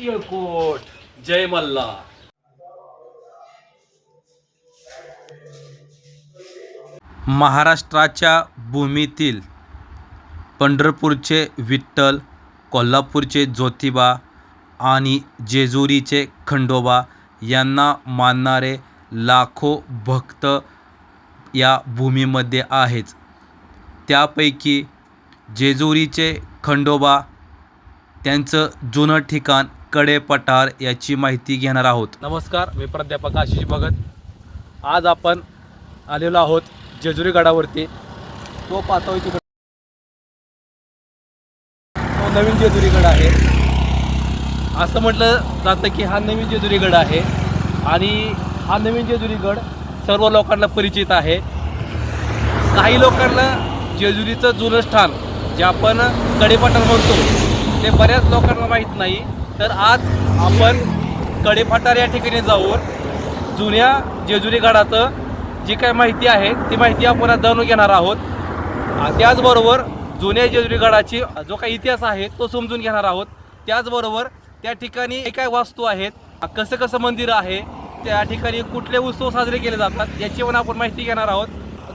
तिळकोट जय मल्ला. महाराष्ट्राच्या भूमीतील पंढरपूरचे विठ्ठल कोल्हापूरचे ज्योतिबा आणि जेजुरीचे खंडोबा यांना मानणारे लाखो भक्त या भूमीमध्ये आहेच त्यापैकी जेजुरीचे खंडोबा त्यांचं जुनं ठिकाण कडे पठार याची माहिती घेणार आहोत. नमस्कार मी प्राध्यापक आशिष भगत. आज आपण आलेलो आहोत जेजुरी गडावरती. तो पाहतो तिकडे. तो नवीन जेजुरी गड आहे. असं म्हटलं जातं की हा नवीन जेजुरी गड आहे आणि हा नवीन जेजुरी गड सर्व लोकांना परिचित आहे. काही लोकांना जेजुरीचं जुनं स्थान जे आपण कडेपाटार म्हणतो ते बऱ्याच लोकांना माहीत नाही. तर आज आपण कडेफाटार या ठिकाणी जाऊन जुन्या जेजुरी गडाचं जी काय माहिती आहे ती माहिती आपण आज जाणून घेणार आहोत. त्याचबरोबर जुन्या जेजुरी गडाची जो काही इतिहास आहे तो समजून घेणार आहोत. त्याचबरोबर त्या ठिकाणी काय वास्तू आहेत कसं कसं मंदिर आहे त्या ठिकाणी कुठले उत्सव साजरे केले जातात याची पण आपण माहिती घेणार आहोत.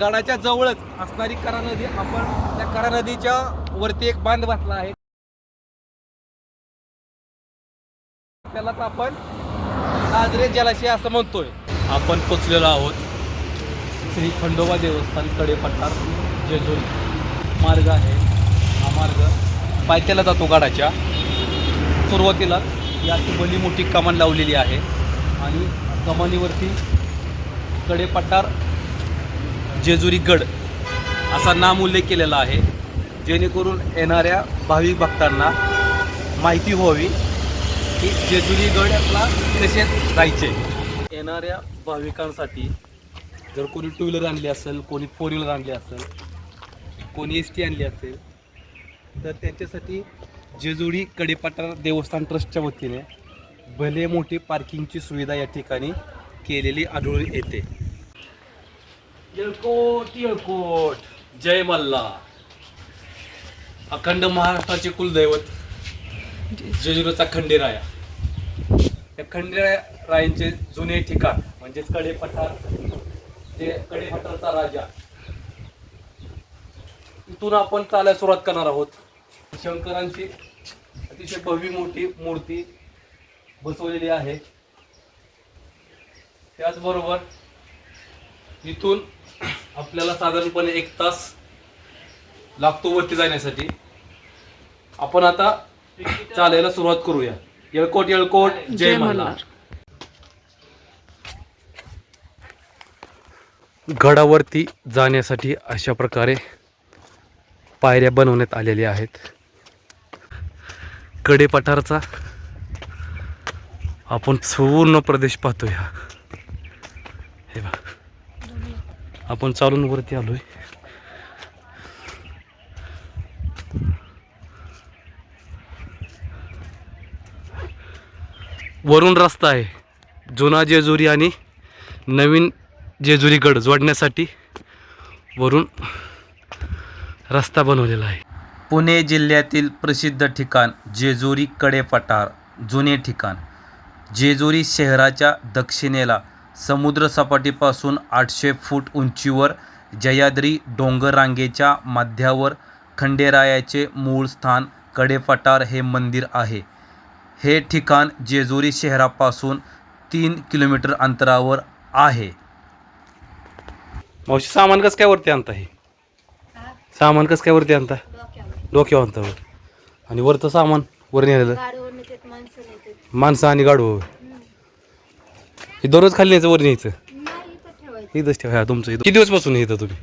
गडाच्या जवळच असणारी करा नदी आपण त्या करा नदीच्या वरती एक बांध बसला आहे. त्यालाच आपण नाजरे जलाशय असं म्हणतोय. आपण पोचलेलो आहोत श्री खंडोबा देवस्थान कडेपठार जेजुरी मार्ग आहे. हा मार्ग पायथ्याला जातो गडाच्या. सुरुवातीला याची भली मोठी कमान लावलेली आहे आणि कमानीवरती कडेपठार जेजुरी गड असा नाम उल्लेख केलेला आहे. जेणेकरून येणाऱ्या भाविक भक्तांना माहिती व्हावी. की जेजुरी गडला कसे जायचे. येणाऱ्या भाविकांसाठी जर कोणी टू व्हीलर आणली असेल कोणी फोर व्हीलर आणली असेल कोणी एस टी आणली असेल तर त्यांच्यासाठी जेजुरी कडेपठार देवस्थान ट्रस्टच्या वतीने भले मोठी पार्किंगची सुविधा या ठिकाणी केलेली आढळून येते. येळकोट येळकोट. जय मल्हार. अखंड महाराष्ट्राचे कुलदैवत. जेजुरीचा खंडेराया. त्या खंडेरायांचे जुने ठिकाण म्हणजेच कडे पठार जे कडेपठारचा राजा. इथून आपण चालायला सुरुवात करणार आहोत. शंकरांची अतिशय भव्य मोठी मूर्ती बसवलेली आहे. त्याचबरोबर इथून आपल्याला साधारणपणे एक तास लागतो वरती जाण्यासाठी. आपण आता चालायला सुरुवात करूया. येळकोट येळकोट. जय मल्हार. गडावरती जाण्यासाठी अशा प्रकारे पायऱ्या बनवण्यात आलेल्या आहेत. कडेपठारचा आपण पूर्ण प्रदेश पाहतोय हा. हे बघ. आपण चालून वरती आलोय. वरून रस्ता आहे. जुना जेजुरी आणि नवीन जेजुरी गड जोडण्यासाठी वरून रस्ता बनवलेला आहे. पुणे जिल्ह्यातील प्रसिद्ध ठिकाण जेजुरी कडेपठार जुने ठिकाण. जेजुरी शहराच्या दक्षिणेला समुद्रसपाटीपासून आठशे फूट उंचीवर जयाद्री डोंगररांगेच्या मध्यावर खंडेरायाचे मूळ स्थान कडेपठार हे मंदिर आहे. हे ठिकाण जेजुरी शहरापासून तीन किलोमीटर अंतरावर आहे. मावशी सामान कसं काय वरती आणता हे? सामान कसं काय वरती आणता? डोक्यावर. आणता आणि वरचं सामान वर नेलेलं? माणसं आणि गाडू हे दररोज खाली न्यायचं वर न्यायचं इथंच ठेवा ह्या तुमचं इथं. किती दिवसपासून येतं तुम्ही?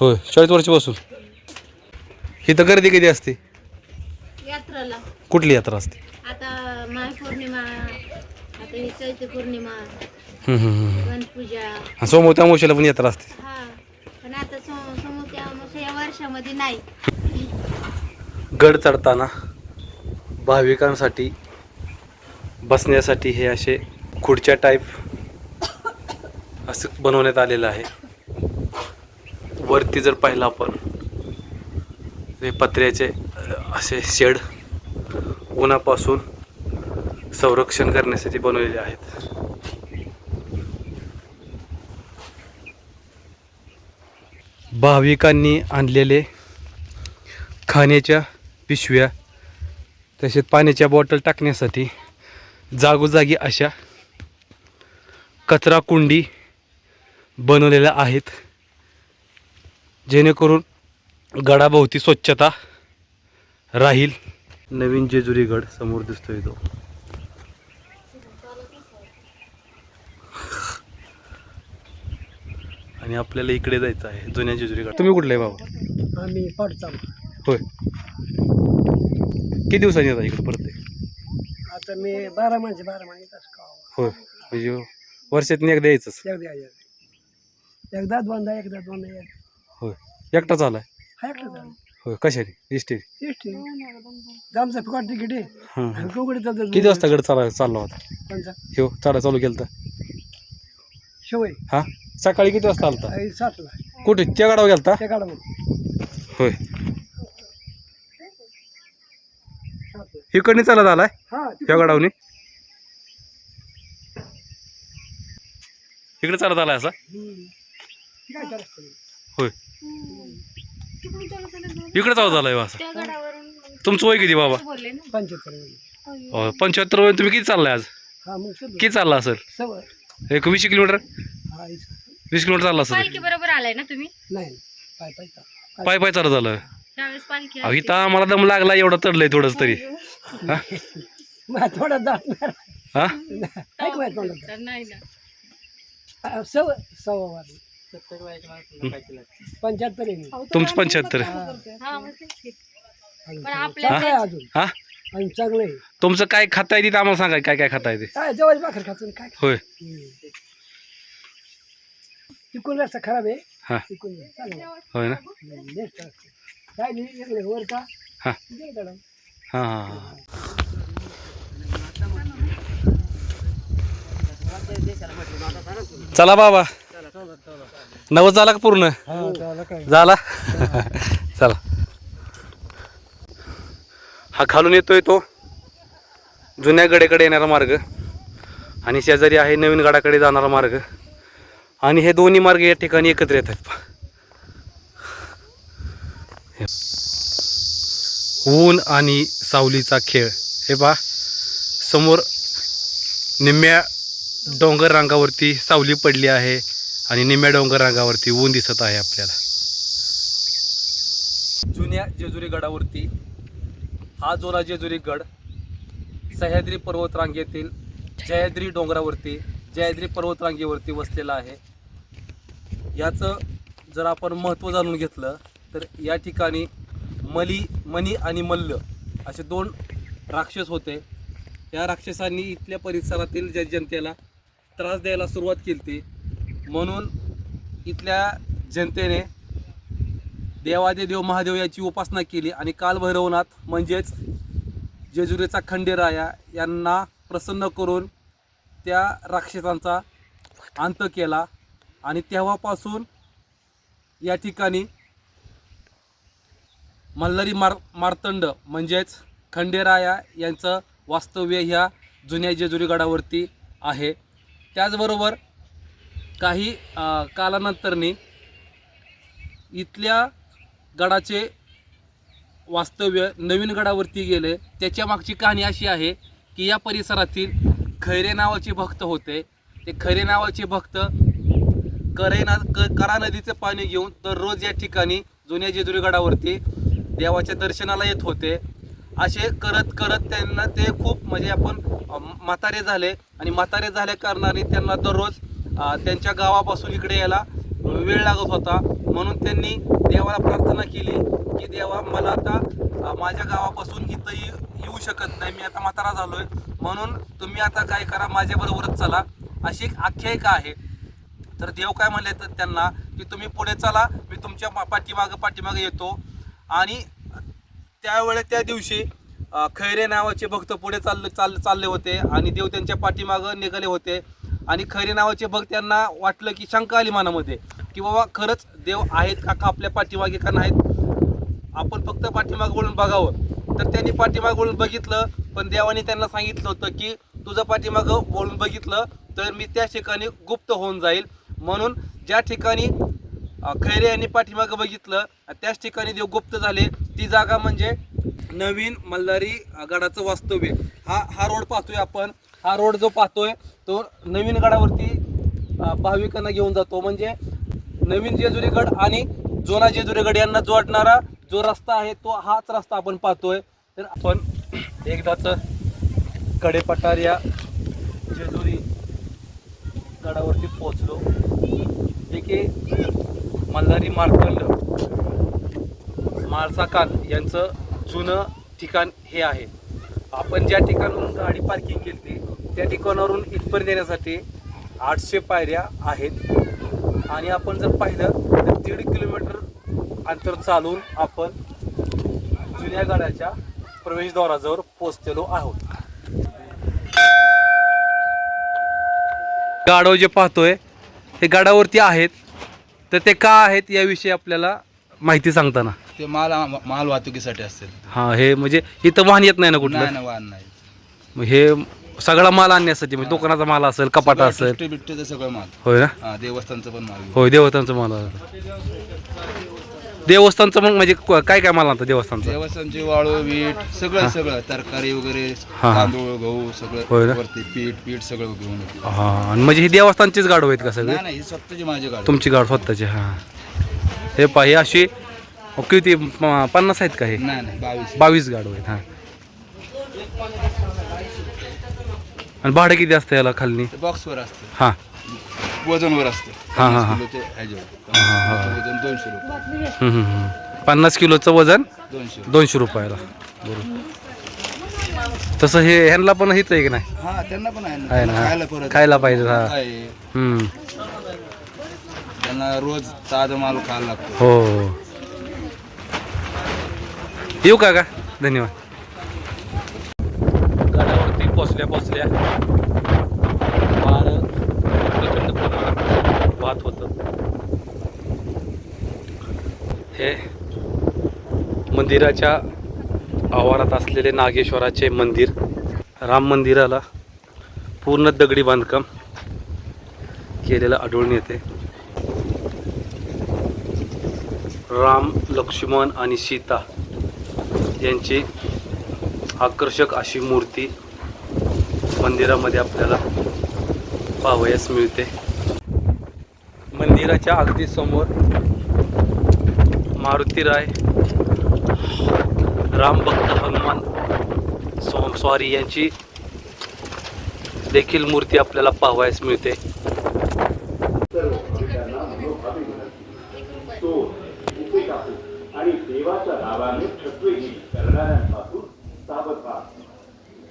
होय चाळीस वर्षापासून. इथं गर्दी किती असते? यात्राला. कुठली यात्रा असते? आता माय पौर्णिमा आता ही चैत्र पौर्णिमा हम्म, हम्म, हम्म. गणपूजा. सोमवत्या अमावस्येला पण यात्रा असते. हा पण आता या वर्षामध्ये नाही. गड चढताना भाविकांसाठी बसण्यासाठी हे असे खुर्च्या टाईप असं बनवण्यात आलेलं आहे. वरती जर पाहिलं आपण हे पत्र्याचे असे शेड उन्हापासून संरक्षण करण्यासाठी बनवलेले आहेत. भाविकांनी आणलेले खाण्याच्या पिशव्या तसेच पाण्याच्या बॉटल टाकण्यासाठी जागोजागी अशा कचरा कुंडी बनवलेल्या आहेत जेणेकरून गडाभोवती स्वच्छता राहील. नवीन जेजुरी गड समोर दिसतोय तो. आणि आपल्याला इकडे जायचं आहे जुन्या जेजुरी गड. तुम्ही कुठले आहे बाबा आम्ही होय. किती दिवसांनी येतात इकडे परत? आता मी बारा माणसे बारा माणसे तसं का होय. म्हणजे वर्षातून एकदा यायचंच. एकदा एकदा एकदा दोनदा एकदा दोनदा होय. एकटाच आलाय? हा झालं. होय कशाने? इस्टेट तेच ठीक आमचा फुकट तिकीट आहे हां. आम्ही कोकडे चालतो? किती वाजता गड चाला चालला होता? कोणचा हो चढा चालू केलं तर शेवय. हा? सकाळी किती वाजता आलता? आई सातला. कुठे? त्या गडावर गेलता? त्या काढा होय. इकडने चालत आलाय? हा त्या गडावनी? इकडे चालत आलाय असा? काय होय. इकडे हो त्या गडावरून मग तुमचं वय किती बाबा? बोलले ना पंच्याहत्तर पंच्याहत्तर वय. तुम्ही किती चाललाय आज? हा किती चालला असेल? एक वीस किलोमीटर? हा वीस किलोमीटर चालला असेल. बरोबर आलाय ना तुम्ही? नाही पाय पाय पालखी अहो इथं आम्हाला दम लागला एवढं चढलंय थोडंच तरी. हा? थोडा हा काय पंच्याहत्तर आहे मी. तुमचं पंच्याहत्तर. हा मग तेच की. अजून आपल्या हा? आणि चांगलं आहे. तुमचं काय खाता येते ते आम्हाला सांगा काय काय खाता येते काय जवळ भाकर खाचून काय होय. तिकून रस्ता खराब आहे. हा. तिकून चांगलं आहे. होय ना? हम्म, बेस्ट रस्ता. काय नाही इकडे वर का हा दे. हा हा हा. चला बाबा. नवस झाला का पूर्ण? झाला चला. हा खालून येतोय तो. जुन्या गडेकडे येणारा मार्ग. आणि शेजारी आहे नवीन गडाकडे जाणारा मार्ग. आणि हे दोन्ही मार्ग या ठिकाणी एकत्र येत आहेत. ऊन आणि सावलीचा खेळ. हे पहा. समोर निम्म्या डोंगर रांगावरती सावली पडली आहे. आणि निम्या डोंगर रांगावरती ऊन दिसत आहे आपल्याला. जुन्या जेजुरी गडावरती हा जुना जेजुरी गड सह्याद्री पर्वतरांगेतील जयाद्री डोंगरावरती जयाद्री पर्वतरांगेवरती वसलेला आहे. याचं जर आपण महत्त्व जाणून घेतलं तर या ठिकाणी मली मनी आणि मल्ल असे दोन राक्षस होते. या राक्षसांनी इथल्या परिसरातील ज्या जनतेला त्रास द्यायला सुरुवात केली म्हणून इथल्या जनतेने देवादेदेव महादेव याची उपासना केली आणि कालभैरवनाथ म्हणजेच जेजुरीचा खंडेराया यांना प्रसन्न करून त्या राक्षसांचा अंत केला. आणि तेव्हापासून या ठिकाणी मल्हारी मार मार्तंड म्हणजेच खंडेराया यांचं वास्तव्य ह्या जुन्या जेजुरी गडावरती आहे. त्याचबरोबर काही कालानंतरने कालानंतरनी इथल्या गडाचे वास्तव्य नवीन गडावरती गेले. त्याच्या मागची कहाणी अशी आहे की या परिसरातील खैरे नावाचे भक्त होते. ते खैरे नावाचे भक्त करे ना क करा नदीचं पाणी घेऊन दररोज या ठिकाणी जुन्या जेजुरी गडावरती देवाच्या दर्शनाला येत होते. असे करत करत त्यांना ते खूप म्हणजे आपण म्हातारे झाले आणि म्हातारे झाल्या कारणाने त्यांना दररोज त्यांच्या गावापासून इकडे यायला वेळ लागत होता. म्हणून त्यांनी देवाला प्रार्थना केली की देवा मला आता माझ्या गावापासून इथं येऊ शकत नाही. मी आता म्हातारा झालोय. म्हणून तुम्ही आता काय करा माझ्याबरोबरच चला. अशी एक आख्यायिका आहे. तर देव काय म्हणले तर त्यांना की तुम्ही पुढे चला मी तुमच्या पाठीमागं पाठीमागं येतो. आणि त्यावेळेस त्या दिवशी खैरे नावाचे भक्त पुढे चालले चाल चालले होते. आणि देव त्यांच्या पाठीमागं निघाले होते. आणि खैरे नावाचे भक्त त्यांना वाटलं की शंका आली मनामध्ये की बाबा खरंच देव आहेत का का आपल्या पाठीमागे का नाहीत? आपण फक्त पाठीमागं वळून बघावं. तर त्यांनी पाठीमाग वळून बघितलं पण देवाने त्यांना सांगितलं होतं की तुझं पाठीमागं वळून बघितलं तर मी त्या ठिकाणी गुप्त होऊन जाईल. म्हणून ज्या ठिकाणी खैरे यांनी पाठीमागं बघितलं त्याच ठिकाणी देव गुप्त झाले. ती जागा म्हणजे नवीन मल्हारी गडाचं वास्तव्य. हा हा रोड पाहतोय आपण. हा रोड जो पाहतोय तो नवीन गडावरती भाविकांना घेऊन जातो. म्हणजे नवीन जेजुरी गड आणि जुना जेजुरी गड यांना जोडणारा जो रस्ता आहे तो हाच रस्ता आपण पाहतोय. तर आपण एकदाच कडेपठार या जेजुरी गडावरती पोहोचलो. जे की मल्हारी मार्कंड माळसाकान यांचं जुनं ठिकाण हे आहे. आपण ज्या ठिकाणून गाडी पार्किंग केली त्या ठिकाणावरून इथपर्यंत येण्यासाठी आठशे पायऱ्या आहेत. आणि आपण जर पाहिलं तर दीड किलोमीटर अंतर चालून आपण जुन्या गाड्याच्या प्रवेशद्वाराजवळ पोहोचलेलो आहोत. गाडव जे पाहतोय ते गाडावरती आहेत. तर ते का आहेत याविषयी आपल्याला माहिती सांगताना? ते माल माल वाहतुकीसाठी असतील. हा हे म्हणजे इथं वाहन येत नाही ना कुठलं? वाहन नाही. मग हे सगळा माल आणण्यासाठी म्हणजे दुकानाचा माल असेल कपाटा असेल. बिट्टे बिट्टेचं सगळं माल. होय ना? हा देवस्थानचं पण माल. होय देवस्थानचं माल. देवस्थानचं मग म्हणजे क- काय काय माल आणतं देवस्थानचं? देवस्थानची वाळू वीट सगळं सगळं. तरकारी वगैरे हा. तांदूळ गहू होय सगळं ना? वरती पीठ पीठ सगळं घेऊन येतो. हा आणि म्हणजे ही देवस्थानचीच गाडव आहेत का सगळे? नाही नाही ही स्वतःची माझी गाडी तुमची गाड स्वतःची हा. हे पहा हे अशी किती पन्नास आहेत का हे? नाही नाही बावीस. बावीस गाडव आहेत हा. आणि भाडं किती असतं याला खाली बॉक्सवर असतं. हा. वजनवर असतं. हा, हा, हा. पन्नास किलोचे ह्याच्यावर वजन दोनशे रुपये. हम्म, हम्म, हम्म. पन्नास किलोचं वजन दोनशे रुपये. दोनशे रुपयाला. बरोबर. तसं हे ह्यांना पण हेच आहे की नाही? हा त्यांना पण आहे आहे ना ना. खायला परत खायला पाहिजे, हा. आहे. हम्म. त्यांना रोज ताजा माल खायला लागतो. हो हो. येऊ का का धन्यवाद. पोचल्या पोचल्या वारं प्रचंड प्रमाणात वाहत होतं. हे मंदिराच्या आवारात असलेले नागेश्वराचे मंदिर राम मंदिराला पूर्ण दगडी बांधकाम केलेलं आढळून येते. राम लक्ष्मण आणि सीता यांची आकर्षक अशी मूर्ती मंदिरामध्ये आपल्याला पाहावयास मिळते. मंदिराच्या अगदी समोर मारुती राय रामभक्त हनुमान सो स्वारी यांची देखील मूर्ती आपल्याला पाहावयास मिळते. आणि देवाच्या नावाने छत्वेगी करणाऱ्यांपासून सावधान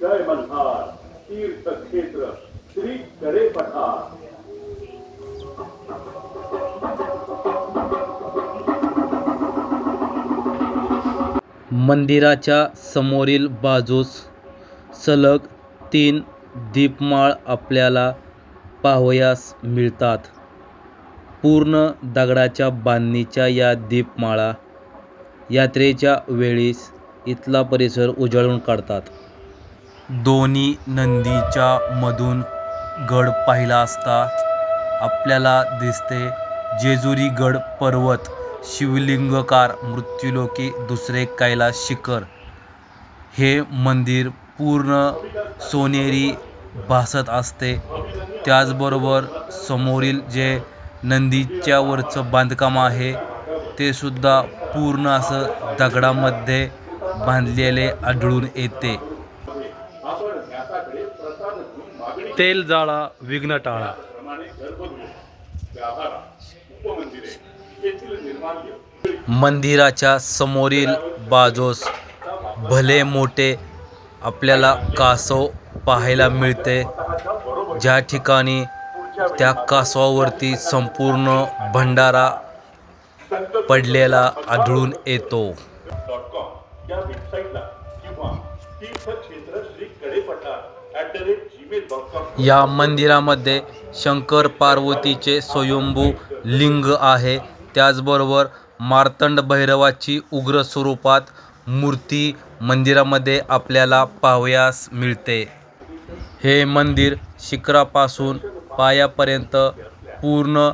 जय मल्हार तीर्थक्षेत्र श्री करे पठार मंदिराच्या समोरील बाजूस सलग तीन दीपमाळ आपल्याला पाहावयास मिळतात. पूर्ण दगडाच्या बांधणीच्या या दीपमाळा यात्रेच्या वेळीस इथला परिसर उजळून काढतात. दोन्ही नंदीच्या मधून गड पाहिला असता आपल्याला दिसते जेजुरी गड पर्वत शिवलिंगकार मृत्युलोकी दुसरे कैलास शिखर. हे मंदिर पूर्ण सोनेरी भासत असते. त्याचबरोबर समोरील जे नंदीच्या वरचं बांधकाम आहे ते सुद्धा पूर्ण असं दगडामध्ये बांधलेले आढळून येते. तेल जाळा विघ्न टाळा. मंदिराच्या समोरील बाजूस भले मोठे आपल्याला कासव पाहायला मिळते ज्या ठिकाणी त्या कासवावरती संपूर्ण भंडारा पडलेला आढळून येतो. डॉट कॉम या वेबसाईटला किंवा तीर्थक्षेत्र श्री कडे पठार ऍट द रेट या मंदिरामध्ये शंकर पार्वतीचे स्वयंभू लिंग आहे. त्याचबरोबर मार्तंड भैरवाची उग्र स्वरूपात मूर्ती मंदिरामध्ये आपल्याला पाहावयास मिळते. हे मंदिर शिखरापासून पायापर्यंत पूर्ण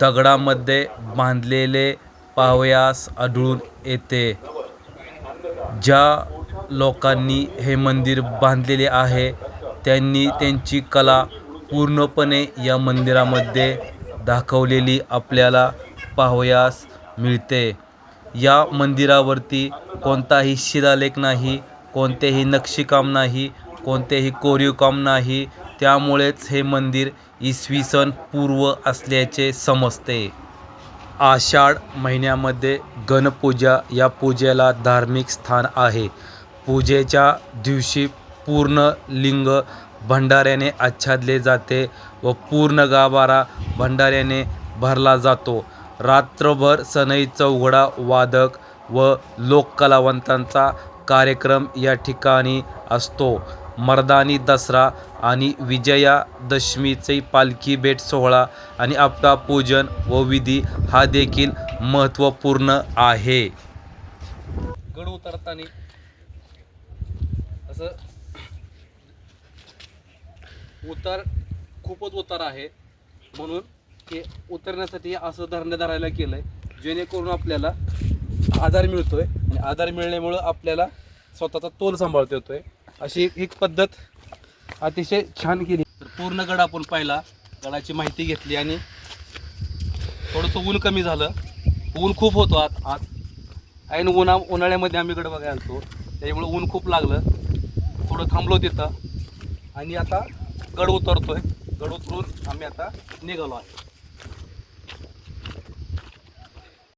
दगडामध्ये बांधलेले पाहावयास आढळून येते. ज्या लोकांनी हे मंदिर बांधलेले आहे त्यांनी त्यांची कला पूर्णपणे या मंदिरामध्ये दाखवलेली आपल्याला पाहावयास मिळते. या मंदिरावरती कोणताही शिलालेख नाही कोणतेही नक्षीकाम नाही कोणतेही कोरीवकाम नाही. त्यामुळेच हे मंदिर इसवी सन पूर्व असल्याचे समजते. आषाढ महिन्यामध्ये गणपूजा या पूजेला धार्मिक स्थान आहे. पूजेच्या दिवशी पूर्ण लिंग भंडाऱ्याने आच्छादले जाते व पूर्ण गाभारा भंडाऱ्याने भरला जातो. रात्रभर सनई चौघडा वादक व लोककलावंतांचा कार्यक्रम या ठिकाणी असतो. मर्दानी दसरा आणि विजयादशमीचे पालखी भेट सोहळा आणि आपटा पूजन व विधी हा देखील महत्त्वपूर्ण आहे. गड उतरताना असं उतार खूपच उतार आहे. म्हणून ते उतरण्यासाठी असं धरणं धरायला केलं आहे जेणेकरून आपल्याला आधार मिळतोय आणि आधार मिळण्यामुळं आपल्याला स्वतःचा तोल सांभाळता आहे अशी एक- पद्धत अतिशय छान केली. तर पूर्ण गड आपण पाहिला. गडाची माहिती घेतली आणि थोडंसं ऊन कमी झालं. ऊन खूप होतो आत आत. ऐन उन्हा उन्हाळ्यामध्ये आम्ही गड बघायला आलो त्याच्यामुळे ऊन खूप लागलं. थोडं थांबलो तिथं. आणि आता गड उतरतोय. गड उतरून आम्ही आता निघालो आहे.